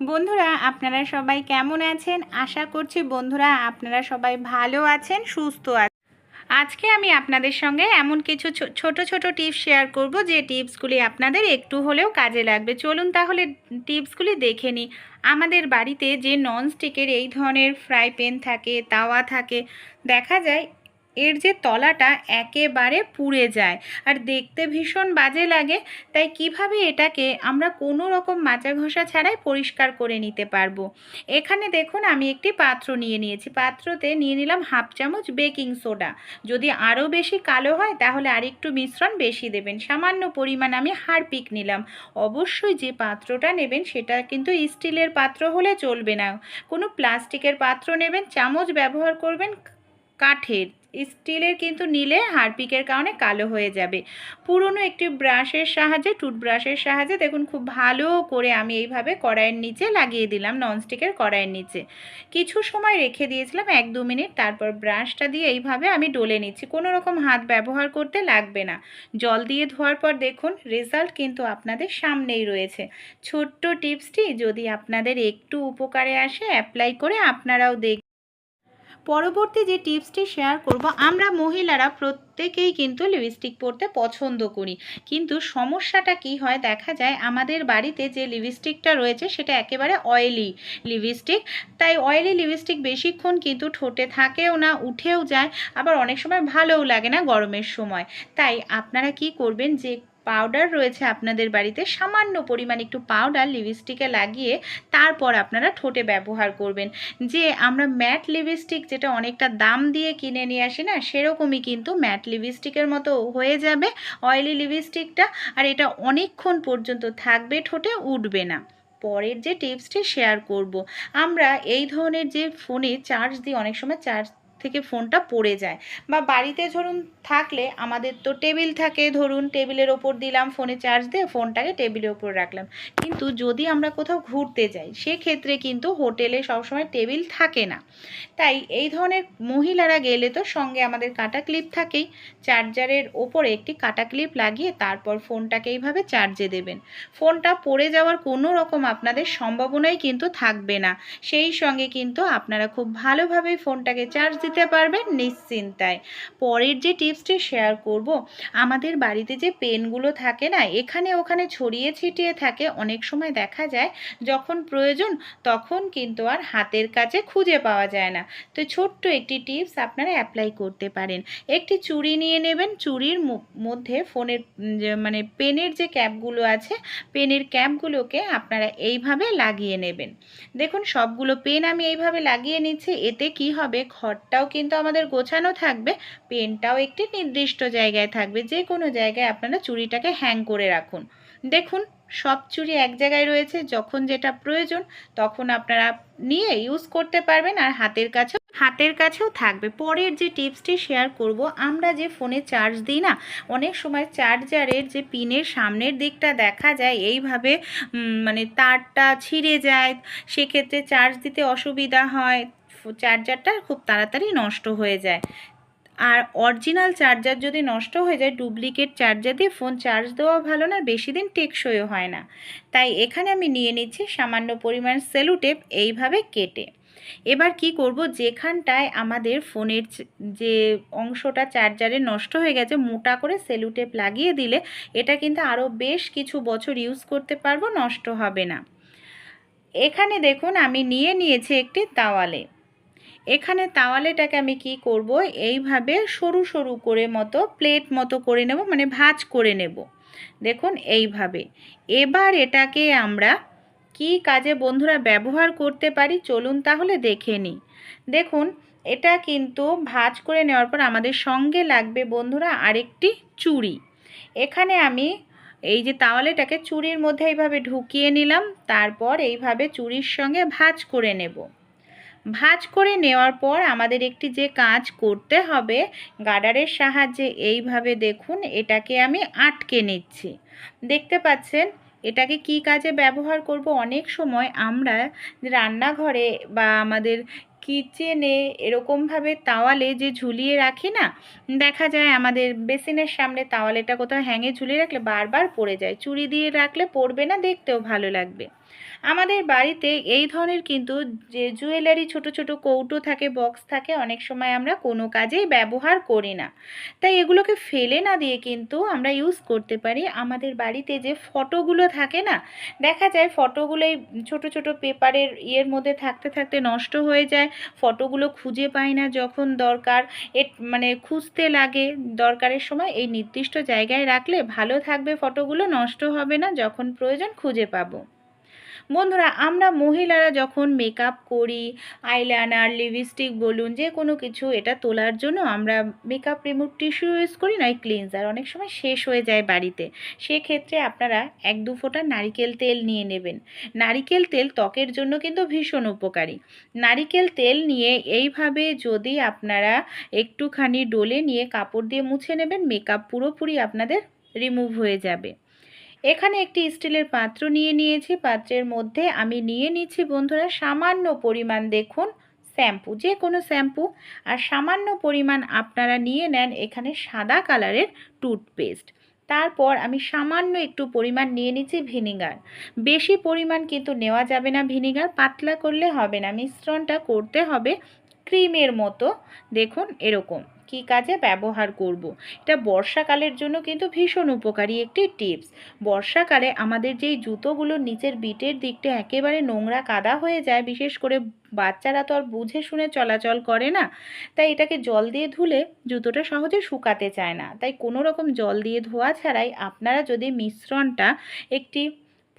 বন্ধুরা, আপনারা সবাই কেমন আছেন? আশা করছি বন্ধুরা, আপনারা সবাই ভালো আছেন, সুস্থ আছেন। আজকে আমি আপনাদের সঙ্গে এমন কিছু ছোট ছোট টিপস শেয়ার করব, যে টিপসগুলি আপনাদের একটু হলেও কাজে লাগবে। চলুন তাহলে টিপসগুলি দেখে নিই। আমাদের বাড়িতে যে ননস্টিকের এই ধরনের ফ্রাই প্যান থাকে, তাওয়া থাকে, দেখা যায় এর যে তলাটা একেবারে পুড়ে যায়। আর দেখতে ভীষণ বাজে লাগে, তাই কীভাবে এটাকে আমরা কোনো রকম মাজা ঘষা ছাড়াই পরিষ্কার করে নিতে পারব? এখানে দেখুন, আমি একটি পাত্র নিয়ে নিয়েছি। পাত্রতে নিয়ে নিলাম হাফ চামচ বেকিং সোডা। যদি আরও বেশি কালো হয়, তাহলে আরেকটু মিশ্রণ বেশি দেবেন। সামান্য পরিমাণ আমি হারপিক নিলাম। অবশ্যই যে পাত্রটা নেবেন, সেটা কিন্তু স্টিলের পাত্র হলে চলবে না। কোনো প্লাস্টিকের পাত্র নেবেন, চামচ ব্যবহার করবেন কাঠের। স্টিলের কিন্তু নিলে হারপিকের কারণে কালো হয়ে যাবে। পুরনো একটি ব্রাশের সাহায্যে, টুথব্রাশের সাহায্যে দেখুন খুব ভালো করে আমি এইভাবে কড়াইয়ের নিচে লাগিয়ে দিলাম, ননস্টিকের কড়াইয়ের নিচে। কিছু সময় রেখে দিয়েছিলাম, এক দু মিনিট, তারপর ব্রাশটা দিয়ে এইভাবে আমি ডলে নিচ্ছি। কোনো রকম হাত ব্যবহার করতে লাগবে না। জল দিয়ে ধোয়ার পর দেখুন, রেজাল্ট কিন্তু আপনাদের সামনেই রয়েছে। ছোট্ট টিপসটি যদি আপনাদের একটু উপকারে আসে, অ্যাপ্লাই করে আপনারাও দেখ পরবর্তী যে টিপসটি শেয়ার করব, আমরা মহিলারা প্রত্যেকেই কিন্তু লিপস্টিক পরতে পছন্দ করি। কিন্তু সমস্যাটা কি হয় দেখা যায়, আমাদের বাড়িতে যে লিপস্টিকটা রয়েছে সেটা একেবারে অয়েলি লিপস্টিক। তাই অয়েলি লিপস্টিক বেশিক্ষণ কিন্তু ঠোঁটে থাকেও না, উঠেও যায়, আবার অনেক সময় ভালোও লাগে না গরমের সময়। তাই আপনারা কি করবেন যে পাউডার রয়েছে আপনাদের বাড়িতে, সামান্য পরিমাণ একটু পাউডার লিপস্টিকে লাগিয়ে তারপর আপনারা ঠোঁটে ব্যবহার করবেন। যে আমরা ম্যাট লিপস্টিক যেটা অনেকটা দাম দিয়ে কিনে নিয়ে আসি না, সেরকমই কিন্তু ম্যাট লিপস্টিকের মতো হয়ে যাবে অয়েলি লিপস্টিকটা আর এটা অনেকক্ষণ পর্যন্ত থাকবে ঠোঁটে, উঠবে না। পরের যে টিপসটি শেয়ার করব। আমরা এই ধরনের যে ফোনে চার্জ দিই, অনেক সময় চার্জ থেকে ফোনটা পড়ে যায়। বা বাড়িতে ধরুন থাকলে আমাদের তো টেবিল থাকে, ধরুন টেবিলের ওপর দিলাম, ফোনে চার্জ দিয়ে ফোনটাকে টেবিলের ওপর রাখলাম। কিন্তু যদি আমরা কোথাও ঘুরতে যাই, সেক্ষেত্রে কিন্তু হোটেলে সবসময় টেবিল থাকে না। তাই এই ধরনের মহিলারা গেলে তো সঙ্গে আমাদের কাটা ক্লিপ থাকেই। চার্জারের ওপরে একটি কাটা ক্লিপ লাগিয়ে তারপর ফোনটাকে এইভাবে চার্জে দেবেন। ফোনটা পড়ে যাওয়ার কোনো রকম আপনাদের সম্ভাবনাই কিন্তু থাকবে না। সেই সঙ্গে কিন্তু আপনারা খুব ভালোভাবেই ফোনটাকে চার্জ দিতে পারবেন নিশ্চিন্তায়। পরের যে টিপসটি শেয়ার করব, আমাদের বাড়িতে যে পেনগুলো থাকে না, এখানে ওখানে ছড়িয়ে ছিটিয়ে থাকে, অনেক সময় দেখা যায় যখন প্রয়োজন তখন কিন্তু আর হাতের কাছে খুঁজে পাওয়া যায় না। তো ছোট্ট একটি টিপস আপনারা অ্যাপ্লাই করতে পারেন। একটি চুড়ি নিয়ে নেবেন, চুড়ির মধ্যে ফোনের মানে পেনের যে ক্যাপগুলো আছে, পেনের ক্যাপগুলোকে আপনারা এইভাবে লাগিয়ে নেবেন। দেখুন সবগুলো পেন আমি এইভাবে লাগিয়ে নিচ্ছি, এতে কি হবে? ঘরটাও কিন্তু আমাদের গোছানো থাকবে। পেনটাও একটি নির্দিষ্ট জায়গায় থাকবে। যে কোনো জায়গায় আপনারা চুড়িটাকে হ্যাং করে রাখুন। দেখুন, সব চুড়ি এক জায়গায় রয়েছে। যখন যেটা প্রয়োজন, তখন আপনারা নিয়ে ইউজ করতে পারবেন আর হাতের কাছেও হাতের কাছেও থাকবে। পরের যে টিপসটি শেয়ার করব, আমরা যে ফোনে চার্জ দিই না, অনেক সময় চার্জারের যে পিনের সামনের দিকটা দেখা যায়, এইভাবে মানে তারটা ছিঁড়ে যায়। সেক্ষেত্রে চার্জ দিতে অসুবিধা হয়। চার্জারটা খুব তাড়াতাড়ি নষ্ট হয়ে যায়। আর অরিজিনাল চার্জার যদি নষ্ট হয়ে যায় ডুপ্লিকেট চার্জার দিয়ে ফোন চার্জ দেওয়া ভালো না, বেশি দিন টেকসইও হয় না। তাই এখানে আমি নিয়ে নিচ্ছি সামান্য পরিমাণ সেলুটেপ এইভাবে কেটে। এবার কি করব, যেখানটায় আমাদের ফোনের যে অংশটা চার্জারে নষ্ট হয়ে গেছে, মোটা করে সেলুটেপ লাগিয়ে দিলে এটা কিন্তু আরও বেশ কিছু বছর ইউজ করতে পারব, নষ্ট হবে না। এখানে দেখুন, আমি নিয়ে নিয়েছি একটি তাওয়ালে। এখানে তাওয়ালেটাকে আমি কি করব? এইভাবে সরু সরু করে মতো প্লেট মতো করে নেব মানে ভাজ করে নেব। দেখুন, এইভাবে। এবার এটাকে আমরা কি কাজে বন্ধুরা ব্যবহার করতে পারি? চলুন তাহলে দেখে নিই দেখুন, এটা কিন্তু ভাজ করে নেওয়ার পর আমাদের সঙ্গে লাগবে বন্ধুরা আরেকটি চুড়ি। এখানে আমি এই যে তাওয়ালেটাকে চুড়ির মধ্যে এইভাবে ঢুকিয়ে নিলাম, তারপর এইভাবে চুড়ির সঙ্গে ভাঁজ করে নেব। ভাঁজ করে নেওয়ার পর আমাদের একটি যে কাজ করতে হবে গার্ডারের সাহায্যে এইভাবে দেখুন, এটাকে আমি আটকে নিচ্ছি। দেখতে পাচ্ছেন, এটাকে কি কাজে ব্যবহার করব? অনেক সময় আমরা রান্নাঘরে বা আমাদের কিচেনে এরকমভাবে তাওয়ালে যে ঝুলিয়ে রাখি না, দেখা যায় আমাদের বেসিনের সামনে তাওয়ালেটা কোথাও হ্যাঙে ঝুলিয়ে রাখলে বারবার পড়ে যায়। চুড়ি দিয়ে রাখলে পড়বে না, দেখতেও ভালো লাগবে। আমাদের বাড়িতে এই ধরনের কিন্তু যে জুয়েলারি ছোট ছোট কৌটো থাকে, বক্স থাকে, অনেক সময় আমরা কোনো কাজেই ব্যবহার করি না। তাই এগুলোকে ফেলে না দিয়ে কিন্তু আমরা ইউজ করতে পারি। আমাদের বাড়িতে যে ফটোগুলো থাকে না, দেখা যায় ফটোগুলো এই ছোট ছোট পেপারের ইয়ের মধ্যে থাকতে থাকতে নষ্ট হয়ে যায়। ফটোগুলো খুঁজে পাই না যখন দরকার। এ মানে খুঁজতে লাগে দরকারের সময় এই নির্দিষ্ট জায়গায় রাখলে ভালো থাকবে, ফটোগুলো নষ্ট হবে না, যখন প্রয়োজন খুঁজে পাবো। বন্ধুরা, আমরা মহিলারা যখন মেকআপ করি আইলাইনার লিপস্টিক বলুন, যে কোনো কিছু এটা তোলার জন্য আমরা মেকআপ রিমুভ টিস্যু ইউজ করি নয় ক্লিনজার অনেক সময় শেষ হয়ে যায় বাড়িতে। সেক্ষেত্রে আপনারা এক দু ফোঁটা নারিকেল তেল নিয়ে নেবেন। নারিকেল তেল ত্বকের জন্য কিন্তু ভীষণ উপকারী। নারিকেল তেল নিয়ে এইভাবে যদি আপনারা একটুখানি ডোলে নিয়ে কাপড় দিয়ে মুছে নেবেন মেকআপ পুরোপুরি আপনাদের রিমুভ হয়ে যাবে। এখানে একটি স্টিলের পাত্র নিয়ে নিয়েছি। পাত্রের মধ্যে আমি নিয়ে নিচ্ছি বন্ধুরা সামান্য পরিমাণ দেখুন শ্যাম্পু যে কোনো শ্যাম্পু। আর সামান্য পরিমাণ আপনারা নিয়ে নেন এখানে সাদা কালারের টুথপেস্ট। তারপর আমি সামান্য একটু পরিমাণ নিয়ে নিচ্ছি ভিনিগার। বেশি পরিমাণ কিন্তু নেওয়া যাবে না ভিনিগার, পাতলা করলে হবে না। মিশ্রণটা করতে হবে ক্রিমের মতো। দেখুন এরকম। কি কাজে ব্যবহার করব। এটা বর্ষাকালের জন্য কিন্তু ভীষণ উপকারী একটি টিপস বর্ষাকালে আমাদের যেই জুতোগুলো নিচের বিটের দিকটা একেবারে নোংরা কাদা হয়ে যায়, বিশেষ করে বাচ্চারা তো আর বুঝে শুনে চলাচল করে না, তাই এটাকে জল দিয়ে ধুলে জুতোটা সহজে শুকাতে চায় না তাই কোনো রকম জল দিয়ে ধোয়া ছাড়াই আপনারা যদি মিশ্রণটা একটি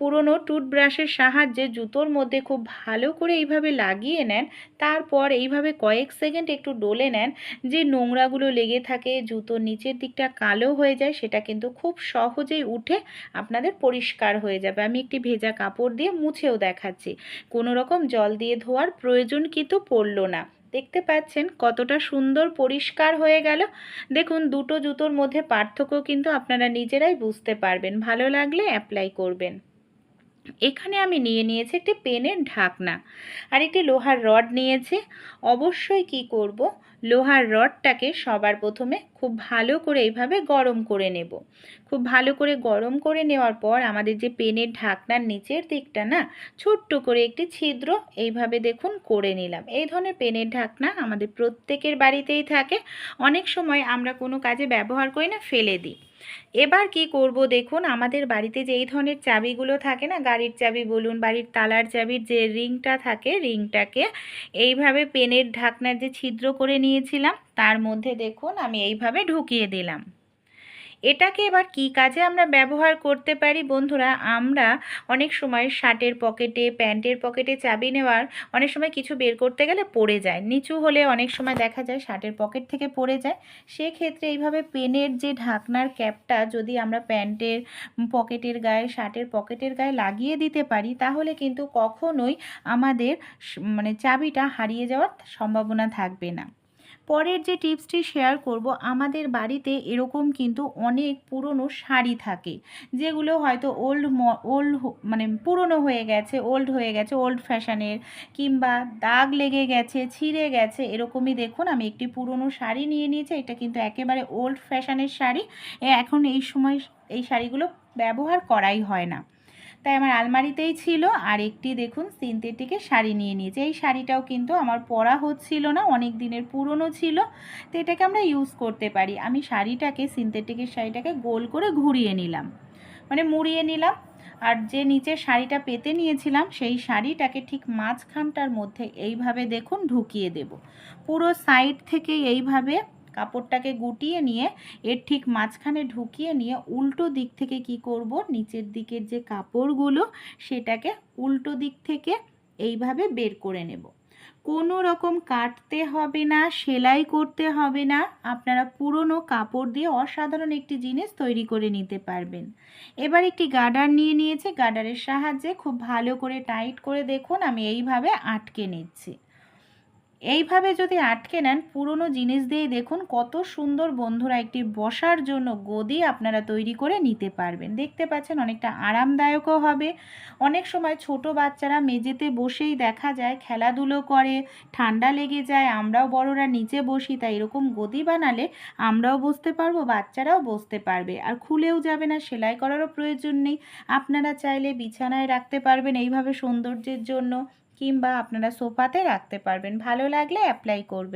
পুরনো টুথব্রাশের সাহায্যে জুতোর মধ্যে খুব ভালো করে এইভাবে লাগিয়ে নেন, তারপর এইভাবে কয়েক সেকেন্ড একটু ডলে নেন, যে নোংরাগুলো লেগে থাকে, জুতোর নিচের দিকটা কালো হয়ে যায়, সেটা কিন্তু খুব সহজেই উঠে আপনাদের পরিষ্কার হয়ে যাবে। আমি একটি ভেজা কাপড় দিয়ে মুছেও দেখাচ্ছি। কোনো রকম জল দিয়ে ধোয়ার প্রয়োজন কিন্তু পড়ল না। দেখতে পাচ্ছেন কতটা সুন্দর পরিষ্কার হয়ে গেল। দেখুন, দুটো জুতোর মধ্যে পার্থক্য কিন্তু আপনারা নিজেরাই বুঝতে পারবেন। ভালো লাগলে অ্যাপ্লাই করবেন। এখানে আমি নিয়ে নিয়েছি একটি পেনের ঢাকনা আর একটি লোহার রড নিয়েছি। অবশ্যই কি করব? লোহার রডটাকে সবার প্রথমে খুব ভালো করে এইভাবে গরম করে নেব। খুব ভালো করে গরম করে নেওয়ার পর আমাদের যে পেনের ঢাকনার নিচের দিকটা না, ছোট্ট করে একটি ছিদ্র এইভাবে দেখুন করে নিলাম। এই ধরনের পেনের ঢাকনা আমাদের প্রত্যেকের বাড়িতেই থাকে। অনেক সময় আমরা কোনো কাজে ব্যবহার করি না, ফেলে দিই। এবার কি করব দেখুন, আমাদের বাড়িতে যেই ধরনের চাবিগুলো থাকে না, গাড়ির চাবি বলুন, বাড়ির তালার চাবির যে রিংটা থাকে, রিংটাকে এইভাবে পেনের ঢাকনার যে ছিদ্র করে নিয়েছিলাম, তার মধ্যে দেখুন, আমি এইভাবে ঢুকিয়ে দিলাম। এটাকে এবার কি কাজে আমরা ব্যবহার করতে পারি? বন্ধুরা, আমরা অনেক সময় শার্টের পকেটে, প্যান্টের পকেটে চাবি নেওয়ার অনেক সময় কিছু বের করতে গেলে পড়ে যায়। নিচু হলে অনেক সময় দেখা যায় শার্টের পকেট থেকে পড়ে যায়। সেক্ষেত্রে এইভাবে পেনের যে ঢাকনার ক্যাপটা যদি আমরা প্যান্টের পকেটের গায়ে, শার্টের পকেটের গায়ে লাগিয়ে দিতে পারি, তাহলে কিন্তু কখনোই আমাদের মানে চাবিটা হারিয়ে যাওয়ার সম্ভাবনা থাকবে না। পরের যে টিপসটি শেয়ার করব, আমাদের বাড়িতে এরকম কিন্তু অনেক পুরনো শাড়ি থাকে, যেগুলো হয়তো ওল্ড ওল্ড মানে পুরনো হয়ে গেছে ওল্ড হয়ে গেছে ওল্ড ফ্যাশনের কিংবা দাগ লেগে গেছে, ছিঁড়ে গেছে, এরকমই দেখুন, আমি একটি পুরনো শাড়ি নিয়ে নিয়েছি, এটা কিন্তু একেবারে ওল্ড ফ্যাশনের শাড়ি। এখন এই সময় এই শাড়িগুলো ব্যবহার করাই হয় না। তাই আমার আলমারিতেই ছিল। আর একটি দেখুন সিনথেটিকের শাড়ি নিয়ে নিয়েছি। এই শাড়িটাও কিন্তু আমার পরা হচ্ছিল না, অনেক দিনের পুরনো ছিল। তো এটাকে আমরা ইউজ করতে পারি। আমি শাড়িটাকে, সিনথেটিকের শাড়িটাকে গোল করে ঘুরিয়ে নিলাম। মানে মুড়িয়ে নিলাম। আর যে নিচে শাড়িটা পেতে নিয়েছিলাম, সেই শাড়িটাকে ঠিক মাঝখানটার মধ্যে এইভাবে দেখুন ঢুকিয়ে দেব। পুরো সাইড থেকে এইভাবে কাপড়টাকে গুটিয়ে নিয়ে, এর ঠিক মাঝখানে ঢুকিয়ে নিয়ে উল্টো দিক থেকে কি করব? নিচের দিকের যে কাপড়গুলো, সেটাকে উল্টো দিক থেকে এইভাবে বের করে নেব। কোনো রকম কাটতে হবে না, সেলাই করতে হবে না। আপনারা পুরনো কাপড় দিয়ে অসাধারণ একটি জিনিস তৈরি করে নিতে পারবেন। এবার একটি গার্ডার নিয়ে নিয়েছে। গার্ডারের সাহায্যে খুব ভালো করে টাইট করে দেখুন, আমি এইভাবে আটকে নিচ্ছি। এইভাবে যদি আটকে নেন, পুরনো জিনিস দিয়ে দেখুন কত সুন্দর বন্ধুরা একটি বসার জন্য গদি আপনারা তৈরি করে নিতে পারবেন। দেখতে পাচ্ছেন অনেকটা আরামদায়কও হবে। অনেক সময় ছোট বাচ্চারা মেঝেতে বসেই দেখা যায়, খেলাধুলো করে, ঠান্ডা লেগে যায়, আমরাও বড়রা নিচে বসি, তাই এরকম গদি বানালে আমরাও বসতে পারব, বাচ্চারাও বসতে পারবে। আর খুলেও যাবে না, সেলাই করারও প্রয়োজন নেই। আপনারা চাইলে বিছানায় রাখতে পারবেন এইভাবে সৌন্দর্যের জন্য। কিংবা আপনারা সোফাতে রাখতে পারবেন। ভালো লাগলে অ্যাপ্লাই করবেন।